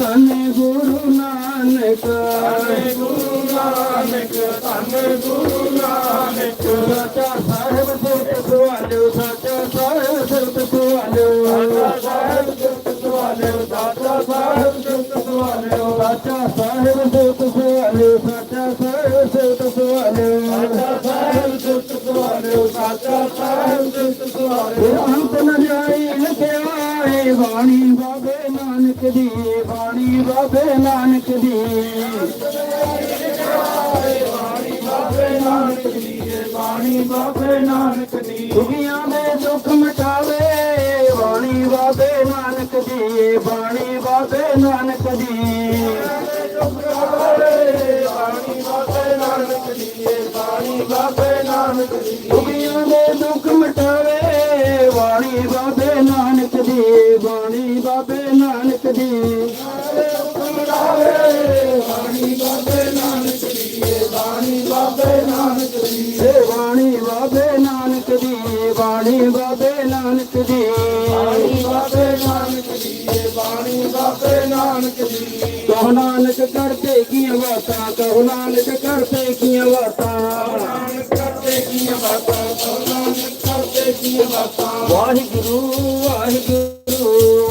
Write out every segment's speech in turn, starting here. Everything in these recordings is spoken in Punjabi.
ਨਾਨਕ ਧੰਨੇ ਗੁਰੂ ਨਾਨਕ ਧੰਨੇ ਗੁਰੂ ਨਾਨਕ ਧੰਨੇ ਗੁਰੂ ਨਾਨਕ ਸਾਚਾ ਸਾਹਿਬ ਸਿਰਤ ਸੁਆਲਿਓ ਸਾਚਾ ਸਾਹਿਬ ਸਿਰਤ ਸੁਆਲਿਓ ਸਾਚਾ ਸਾਹਿਬ ਸਿਰਤ ਸੁਆਲਿਓ ਸਾਚਾ ਸਾਹਿਬ ਸਿਰਤ ਸੁਆਲਿਓ ਸਾਚਾ ਸਾਹਿਬ ਸਿਰਤ ਸੁਆਲਿਓ ਸਾਚਾ ਸਾਹਿਬ ਸਿਰਤ ਸੁਆਲਿਓ ਸਾਚਾ ਸਾਹਿਬ ਸਿਰਤ ਸੁਆਲਿਓ ਸਾਚਾ ਸਾਹਿਬ ਸਿਰਤ ਸੁਆਲਿਓ ਅੰਤ ਨ ਜਾਈ ਲਿਖਿਆ ਏ ਬਾਣੀ ਬਾਬੇ ਨਾਨਕ ਦੀ ਬਾਣੀ ਬਾਬੇ ਨਾਨਕ ਦੀ। ਬਾਣੀ ਬਾਬੇ ਨਾਨਕ ਦੀ ਦੁਨੀਆਂ ਦੇ ਦੁੱਖ ਮਿਟਾਵੇ, ਬਾਣੀ ਬਾਬੇ ਨਾਨਕ ਦੀ, ਬਾਣੀ ਬਾਬੇ ਨਾਨਕ ਦੀ। ਨਾਨਕ ਦੀ ਏ ਬਾਣੀ ਬਾਬੇ ਨਾਨਕ ਦੀ ਬਾਣੀ ਬਾਬੇ ਨਾਨਕ ਦੀ। ਬਾਣੀ ਬਾਬੇ ਨਾਨਕ ਦੀ ਏ ਬਾਣੀ ਬਾਬੇ ਨਾਨਕ ਦੀ। ਕਹੋ ਨਾਨਕ ਕਰਤੇ ਕੀਆਂ ਬਾਤਾਂ ਕਹੋ ਨਾਨਕ ਕਰਤੇ ਕੀਆਂ ਬਾਤਾਂ। ਨਾਨਕ ਕਰਤੇ ਬਾਤਾਂ ਕਹੋ ਨਾਨਕ ਕਰਤੇ ਬਾਤਾਂ। ਵਾਹਿਗੁਰੂ ਵਾਹਿਗੁਰੂ ਵਾਹਿਗੁਰੂ।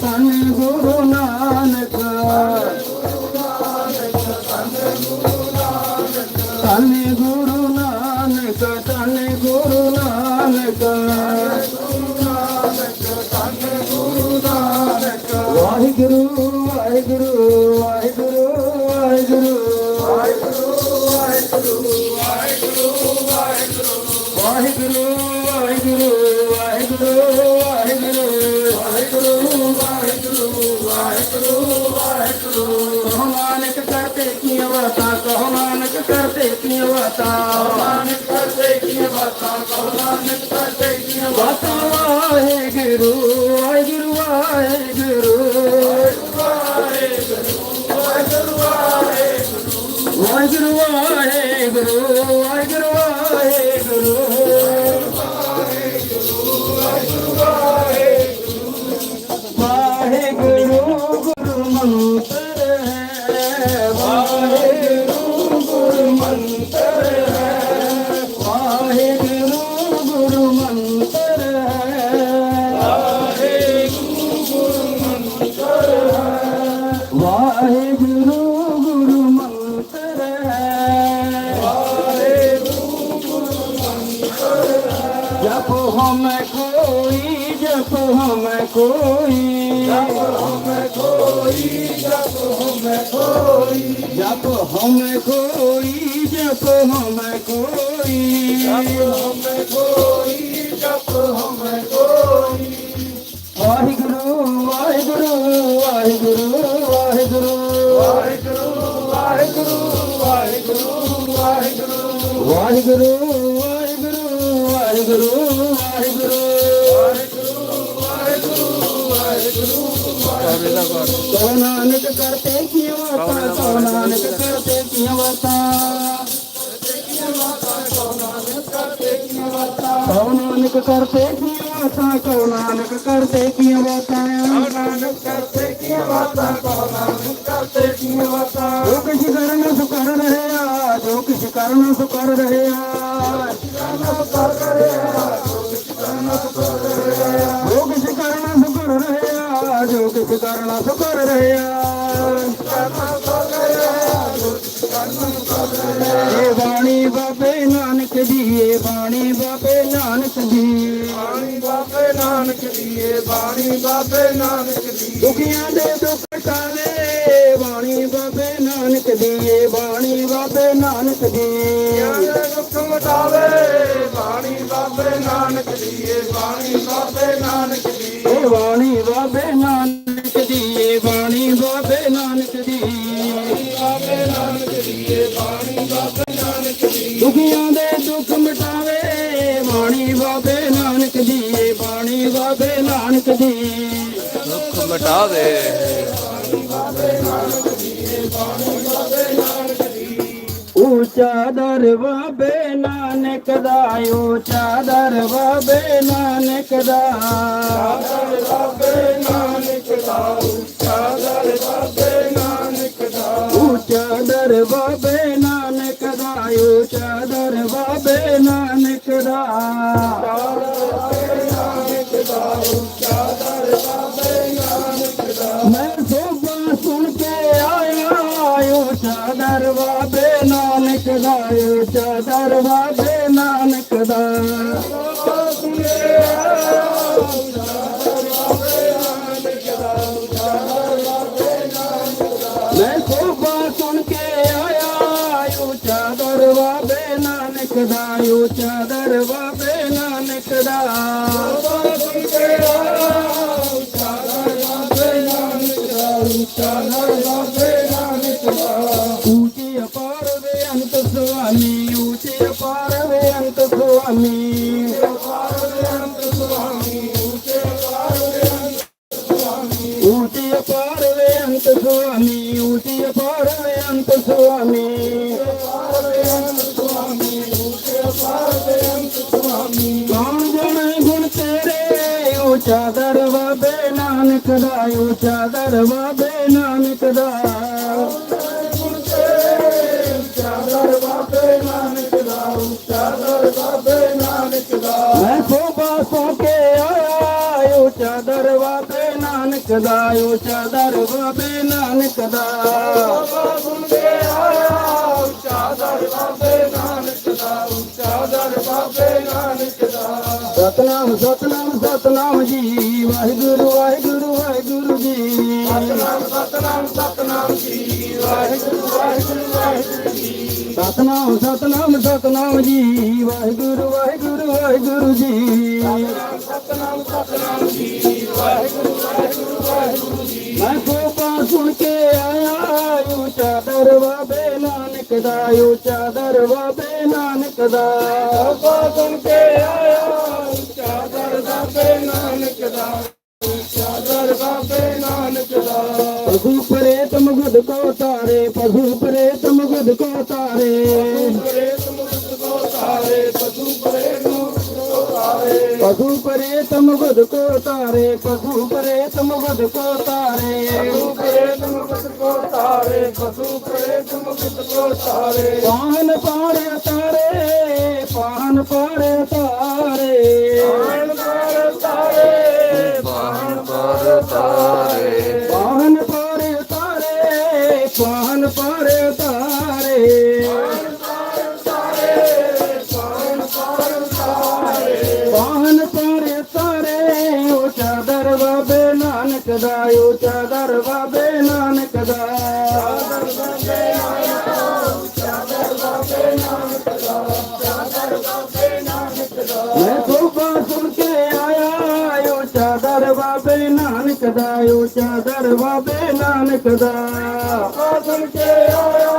ਨਾਨਕ ਧੰਨ ਗੁਰੂ ਨਾਨਕ। ਧੰਨ ਗੁਰੂ ਨਾਨਕ ਧੰਨ ਗੁਰੂ ਨਾਨਕ। ਵਾਹਿਗੁਰੂ ਵਾਹਿਗੁਰੂ ਵਾਹਿਗੁਰੂ ਵਾਹਿਗੁਰੂ ਵਾਹਿਗੁਰੂ ਵਾਹਿਗੁਰੂ। ਵਾਹਿਗੁਰੂ ਵਾਹਿਗੁਰੂ ਵਾਹਿਗੁਰੂ। वाता कान कराह मान करे गुरू गुरु वाहे गुरु गुरु वाहे गुरुवा गुरु ਹੈ ਵਾਹਿਗੁਰੂ ਗੁਰੂ ਮੰਤਰ ਹੈ। ਵਾਹਿਗੁਰੂ ਗੁਰੂ ਮੰਤਰ ਹੈ। ਵਾਹਿਗੁਰੂ ਗੁਰੂ ਮੰਤਰ ਹੈ ਜਪ ਹਮ ਕੋਈ ਜਪ ਹਮ ਕੋਈ ਜਪ ਹਮ ਕੋਈ ਜਪ ਹਮ ਕੋਈ ਜਪ ਹਮ ਕੋਈ ਜਪ ਹਮ ਕੋਈ ਜਪ ਹਮ ਕੋਈ ਵਾਹਿਗੁਰੂ ਵਾਹਿਗੁਰੂ ਵਾਹਿਗੁਰੂ ਵਾਹਿਗੁਰੂ ਵਾਹਿਗੁਰੂ ਵਾਹਿਗੁਰੂ ਵਾਹਿਗੁਰੂ ਵਾਹਿਗੁਰੂ ਵਾਹਿਗੁਰੂ ਵਾਤਾ ਨਾਨਕ ਕਰਤੇ ਕੀ ਵਾਤਾ ਕਉ ਨਾਨਕ ਕਰਤੇ ਕੀ ਵਾਤਾ ਕਉ ਨਾਨਕ ਕਰਤੇ ਕੀ ਵਾਤਾ ਨਾਨਕ ਕਰਤੇ ਕੀ ਵਾਤਾ ਕਉ ਨਾਨਕ ਕਰਤੇ ਕੀ ਵਾਤਾ ਜੋ ਕਿਛ ਕਰਨ ਸੁ ਕਰ ਰਹਿਆ ਜੋ ਕਿਛ ਕਰਨ ਸੁ ਕਰ ਰਹਿਆ ਜੋ ਕਿਛ ਕਰਨ ਸੁ ਕਰ ਰਹਿਆ ਜੋ ਕਿਛ ਕਰਨ ਸੁ ਕਰ ਰਹਿਆ ਇਹ ਬਾਣੀ ਬਾਬੇ ਨਾਨਕ ਦੀ ਇਹ ਬਾਣੀ ਬਾਬੇ ਨਾਨਕ ਦੀ। ਬਾਣੀ ਬਾਬੇ ਨਾਨਕ ਦੀ ਏ ਬਾਣੀ ਬਾਬੇ ਨਾਨਕ ਦੀ। ਦੁਖੀਆਂ ਦੇ ਦੁੱਖ ਟਾਲੇ ਬਾਣੀ ਬਾਬੇ ਨਾਨਕ ਦੀ ਇਹ ਬਾਣੀ ਬਾਬੇ ਨਾਨਕ ਦੀ। ਦੁੱਖ ਮਟਾਵੇ ਬਾਣੀ ਬਾਬੇ ਨਾਨਕ ਦੀ ਏ ਬਾਣੀ ਬਾਬੇ ਨਾਨਕ ਦੀ। ਇਹ ਬਾਣੀ ਬਾਬੇ ਨਾਨਕ ਦੀ ਇਹ ਦੀ ਦੁਖੀਆਂ ਦੇ ਦੁੱਖ ਮਿਟਾਵੇ ਬਾਣੀ ਬਾਬੇ ਨਾਨਕ ਦੀ ਇਹ ਬਾਣੀ ਬਾਬੇ ਨਾਨਕ ਦੀ। ਦੁੱਖ ਮਟਾਵੇ ਉੱਚਾ ਦਰ ਬਾਬੇ ਨਾਨਕ ਦਾ ਉੱਚਾ ਦਰ ਬਾਬੇ ਨਾਨਕ ਦਾ। ਬਾਬੇ ਨਾਨਕ ਦਾ ਉੱਚਾ ਦਰ ਬਾਬੇ ਨਾਨਕ ਦਾ। ਮੈਂ ਸੋਭਾ ਸੁਣ ਕੇ ਆਇਆ ਉੱਚਾ ਦਰ ਬਾਬੇ ਨਾਨਕ ਦਾ ਉੱਚਾ ਦਰ ਬਾਬੇ ਨਾਨਕ ਦਾ। ਊਚੇ ਕੌਣ ਜਾਣੇ ਗੁਣ ਤੇਰੇ? ਊਚਾ ਦਰ ਬਾਬੇ ਨਾਨਕ ਦਾ ਊਚਾ ਦਰ ਬਾਬੇ ਨਾਨਕ ਦਾ। ਮੈਂ ਸੋਭਾ ਸੋ ਕੇ ਆਇਆ ਊਚਾ ਦਰ ਬਾਬੇ ਨਾਨਕ ਦਾ ਊਚਾ ਦਰ ਬਾਬੇ ਨਾਨਕ ਦਾ। ਸਤਨਾਮ ਸਤਨਾਮ ਸਤਨਾਮ ਜੀ ਵਾਹਿਗੁਰੂ ਵਾਹਿਗੁਰੂ ਵਾਹਿਗੁਰੂ ਜੀ। ਸਤਨਾਮ ਸਤਨਾਮ ਜੀ ਵਾਹਿਗੁਰੂ ਵਾਹਿਗੁਰੂ ਵਾਹਿਗੁਰੂ ਜੀ। ਸਤਨਾਮ ਸਤਨਾਮ ਸਤਨਾਮ ਜੀ। ਵਾਹਿਗੁਰੂ ਵਾਹਿਗੁਰੂ ਵਾਹਿਗੁਰੂ ਜੀ। ਸਤਨਾਮ ਸਤਨਾਮ ਜੀ ਵਾਹਿਗੁਰੂ ਵਾਹਿਗੁਰੂ ਵਾਹਿਗੁਰੂ ਜੀ ਮੈਂ ਸੋਪਾ ਸੁਣ ਕੇ ਆਇਆ ਉੱਚਾ ਦਰ ਬਾਬੇ ਨਾਨਕ ਦਾ ਉੱਚਾ ਦਰ ਬਾਬੇ ਨਾਨਕ ਦਾ। ਬਾਬਾ ਸੁਣ ਕੇ ਆਇਆ ਚਾਦਰ ਬਾਬੇ ਨਾਨਕ ਦਾ। ਚਾਦਰ ਬਾਬੇ ਨਾਨਕ ਦਾ। ਪਸ਼ੂ ਪ੍ਰੇਤਮ ਗੁਦ ਕੋ ਤਾਰੇ ਪਸ਼ੂ ਪ੍ਰੇਤਮ ਗੁਦ ਕੋ ਤਾਰੇ। ਪ੍ਰੇਤ ਮੁਕਤ ਕੋ ਤਾਰੇ ਪਸ਼ੂ ਪ੍ਰੇਤ ਤਾਰੇ। ਪਸ਼ੂ ਪ੍ਰੇਤਮ ਗੁਦ ਕੋ ਤਾਰੇ ਪਸ਼ੂ ਪ੍ਰੇਤਮ ਗੁਦ ਕੋ ਤਾਰੇ। ਪਸ਼ੂ ਪ੍ਰੇਤ ਮੁਕਤ ਕੋ ਤਾਰੇ ਪਸ਼ੂ ਪ੍ਰੇਤ ਮੁਕਤ ਕੋ ਤਾਰੇ। ਪਾਹਨ ਪਾੜੇ ਤਾਰੇ ਪਾਹਨ ਪਾੜੇ ਤਾਰੇ। ਪਾਣ ਪਰ ਤਾਰੇ। ਪਾਣ ਪਰ ਤਾਰੇ। ਪਾਹਨ ਪਾੜੇ ਤਾਰੇ, ਪਾਹਨ ਪਾੜੇ ਤਾਰੇ। ਪਾਹਨ ਪਾੜੇ ਤਾਰੇ, ਉਹ ਚਾਦਰ ਬਾਬੇ ਨਾਨਕ ਦਾ, ਉਹ ਚਾਦਰ ਬਾਬੇ ਨਾਨਕ ਦਾ। ਉੱਚਾ ਦਰ ਬਾਬੇ ਨਾਨਕ ਦਾ ਉੱਚਾ ਦਰ ਬਾਬੇ ਨਾਨਕ ਦਾ। ਆਸਮ ਕੇ ਆਇਆ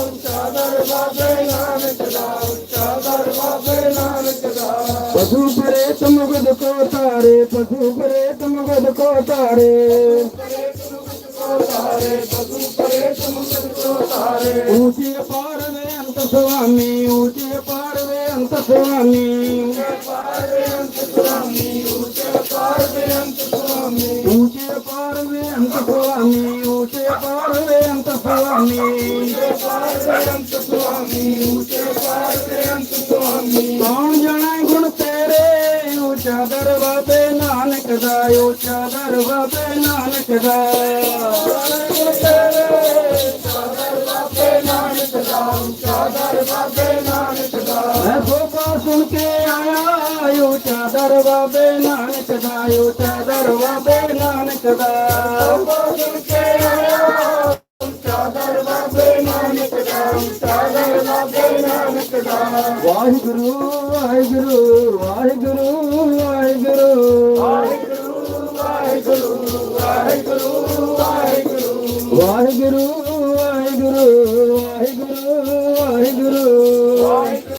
ਉੱਚਾ ਦਰ ਬਾਬੇ ਨਾਨਕ ਦਾ ਉੱਚਾ ਦਰ ਬਾਬੇ ਨਾਨਕ ਦਾ। ਪਸ਼ੂ ਪਰੇ ਤੁਮ ਗੁਦ ਕੋ ਤਾਰੇ ਪਸ਼ੂ ਪਰੇ ਤੁਮ ਗੁਦ ਕੋ ਤਾਰੇ ਪਸ਼ੂ ਪਰੇ ਤੁਮ ਗੁਦ ਕੋ ਤਾਰੇ ਊਂਚੀ ਪਾਰ સ્વામી ઉજે પાડવે અંત સ્વામી ઉજે પાડવે અંત સ્વામી ઉજે પાડવે અંત સ્વામી ઉજે પાડવે અંત સ્વામી ઉજે પાડવે અંત સ્વામી ઉજે પાડવે અંત સ્વામી ઉજે પાડવે અંત સ્વામી કોણ જણાય ગુણ તેરે ઊંચા દરવાજે નાનક ਦਾ ઊંચા દરવાજે નાનક ਦਾ કોણ ગુણ તેરે ਚਾਦਰ ਬਾਬੇ ਨਾਨਕ ਦਾ ਮੈਂ ਸੋਪਾ ਸੁਣ ਕੇ ਆਇਆ ਉੱਚਾ ਦਰਬਾਬੇ ਨਾਨਕ ਦਾ ਉੱਚਾ ਦਰਬਾਬੇ ਨਾਨਕ ਦਾ। ਬਾਬਾ ਕੇ ਆਇਆ ਚਾਦਰ ਬਾਬੇ ਨਾਨਕ ਦਾ ਚਾਦਰ ਬਾਬੇ ਨਾਨਕ ਦਾ। ਵਾਹਿਗੁਰੂ ਵਾਹਿਗੁਰੂ ਵਾਹਿਗੁਰੂ।